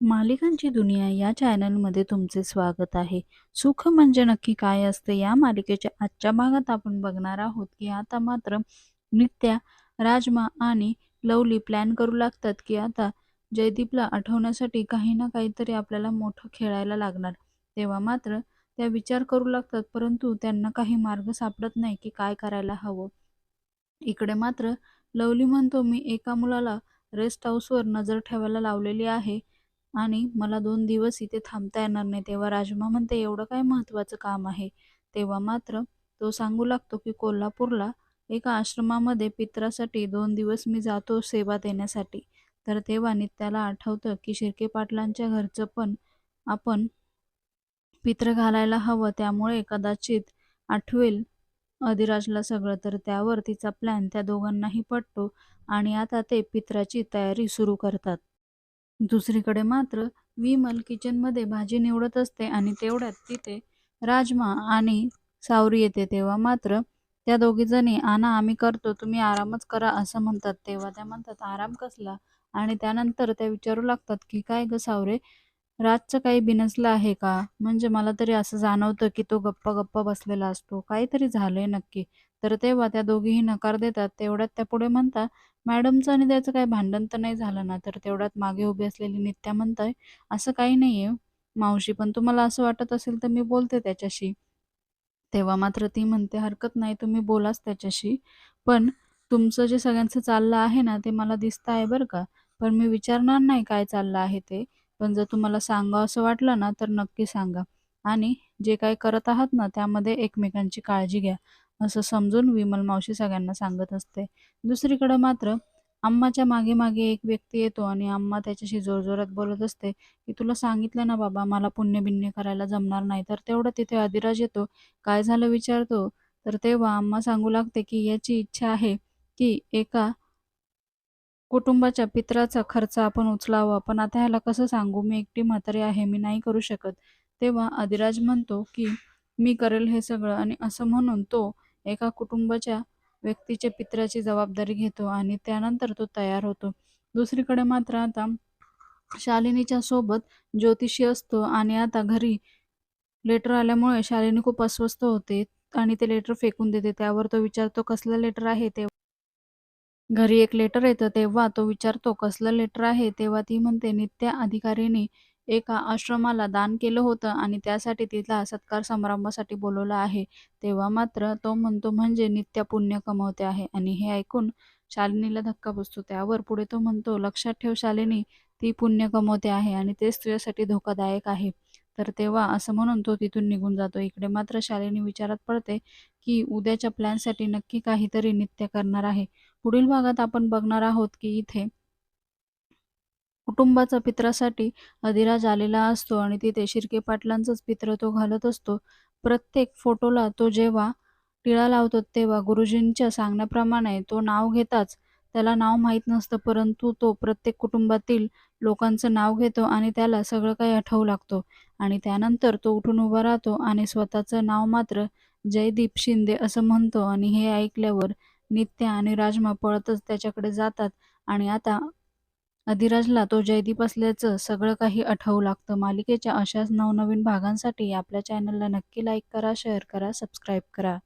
मालिकांची दुनिया या चॅनलमध्ये तुमचे स्वागत आहे. सुख म्हणजे नक्की काय असते? या मालिकेच्या आजच्या भागात आपण बघणार आहोत की आता मात्र नित्या, राजमा आणि लवली प्लॅन करू लागतात की आता जयदीपला आठवण्यासाठी काही ना काहीतरी आपल्याला मोठं खेळायला लागणार. तेव्हा मात्र त्या विचार करू लागतात परंतु त्यांना काही मार्ग सापडत नाही की काय करायला हवं. इकडे मात्र लवली म्हणतो मी एका मुलाला रेस्ट हाऊसवर नजर ठेवायला लावलेली आहे आणि मला दोन दिवस इथे थांबता येणार नाही. तेव्हा राजमा म्हणते एवढं काय महत्त्वाचं काम आहे? तेव्हा मात्र तो सांगू लागतो की कोल्हापूरला एका आश्रमामध्ये पित्रासाठी दोन दिवस मी जातो सेवा देण्यासाठी. तर तेव्हा नित्याला आठवतं की शिर्के पाटलांच्या घरचं पण आपण पित्र घालायला हवं त्यामुळे कदाचित आठवेल अधिराजला सगळं. तर त्यावर तिचा प्लॅन त्या दोघांनाही पटतो आणि आता ते पित्राची तयारी सुरू करतात. दुसरीकडे मात्र विमल किचनमध्ये भाजी निवडत असते आणि तेवढ्यात तिथे राजमा आणि सावरी येते. तेव्हा मात्र त्या दोघीजणी आणा आम्ही करतो तुम्ही आरामच करा असं म्हणतात. तेव्हा त्या म्हणतात आराम कसला? आणि त्यानंतर त्या विचारू लागतात की काय ग सावरे राजचं काही बिनसलं आहे का? म्हणजे मला तरी असं जाणवतं की तो गप्पा गप्पा बसलेला असतो. काहीतरी झालंय नक्की. तर तेव्हा त्या दोघीही नकार देतात. तेवढ्यात त्या पुढे म्हणतात मॅडमचं आणि त्याचं काही भांडण तर नाही झालं ना? तर तेवढ्यात मागे उभी असलेली नित्या म्हणताय असं काही नाहीये मावशी पण तुम्हाला असं वाटत असेल तर मी बोलते त्याच्याशी. तेव्हा मात्र ती म्हणते हरकत नाही तुम्ही बोलाच त्याच्याशी. पण तुमचं जे सगळ्यांचं चाललं आहे ना ते मला दिसतं आहे बरं का. पण मी विचारणार नाही काय चाललं आहे ते. पण जर तुम्हाला सांगावसं वाटलं ना तर नक्की सांगा. आणि जे काही करत आहात ना त्यामध्ये एकमेकांची काळजी घ्या. असं समजून विमल मावशी सगळ्यांना सांगत असते. दुसरीकडं मात्र अम्माच्या मागे मागे एक व्यक्ती येतो आणि अम्मा त्याच्याशी जोरजोरात बोलत असते की तुला सांगितलं ना बाबा मला पुण्यबिन्य करायला जमणार नाही. तर तेवढं तिथे अधिराज येतो. काय झालं विचारतो. तर तेव्हा अम्मा सांगू लागते की याची इच्छा आहे की एका कुटुंबाच्या पित्राचा खर्च आपण उचलावा. पण आता ह्याला कसं सांगू? मी एकटी म्हातारी आहे. मी नाही करू शकत. तेव्हा अधिराज म्हणतो की मी करेल हे सगळं आणि असं म्हणून तो एका कुटुंबाच्या व्यक्तीच्या पित्राची जबाबदारी घेतो आणि त्यानंतर तो तयार होतो. दुसरीकडे मात्र आता शालिनीच्या सोबत ज्योतिषी असतो आणि आता घरी लेटर आल्यामुळे शालिनी खूप अस्वस्थ होते आणि ते लेटर फेकून देते. त्यावर तो विचारतो कसलं लेटर आहे? ते घरी एक लेटर येतं तेव्हा तो विचारतो कसलं लेटर आहे? तेव्हा ती म्हणते नित्या अधिकारीने एका आश्रमाला दान केलं होतं आणि त्यासाठी तिला सत्कार समारंभासाठी बोलवलं आहे. तेव्हा मात्र तो म्हणतो म्हणजे नित्या पुण्य कमवते आहे आणि हे ऐकून शालिनीला धक्का बसतो. त्यावर पुढे तो म्हणतो लक्षात ठेव शालिनी ती पुण्य कमवते आहे आणि तेच तुझ्यासाठी धोकादायक आहे. तर तेव्हा असं म्हणून तो तिथून निघून जातो. इकडे मात्र शालिनी विचारात पडते की उद्याच्या प्लॅनसाठी नक्की काहीतरी नित्य करणार आहे. पुढील भागात आपण बघणार आहोत की इथे कुटुंबाचा पित्रासाठी अधिराज आलेला असतो आणि तिथे शिर्के पाटलांचाच पित्र तो घालत असतो. प्रत्येक फोटोला तो जेव्हा टिळा लावतो तेव्हा गुरुजींच्या सांगण्याप्रमाणे तो नाव घेताच त्याला नाव माहीत नसतं परंतु तो प्रत्येक कुटुंबातील लोकांचं नाव घेतो आणि त्याला सगळं काही आठवू लागतो आणि त्यानंतर तो उठून उभा राहतो आणि स्वतःचं नाव मात्र जयदीप शिंदे असं म्हणतो आणि हे ऐकल्यावर नित्या आणि राजमा पळतच त्याच्याकडे जातात आणि आता अधिराजला तो जयदीप असल्याचं सगळं काही आठवू लागतं. मालिकेच्या अशाच नवनवीन भागांसाठी आपल्या चॅनलला नक्की लाईक करा, शेअर करा, सबस्क्राईब करा.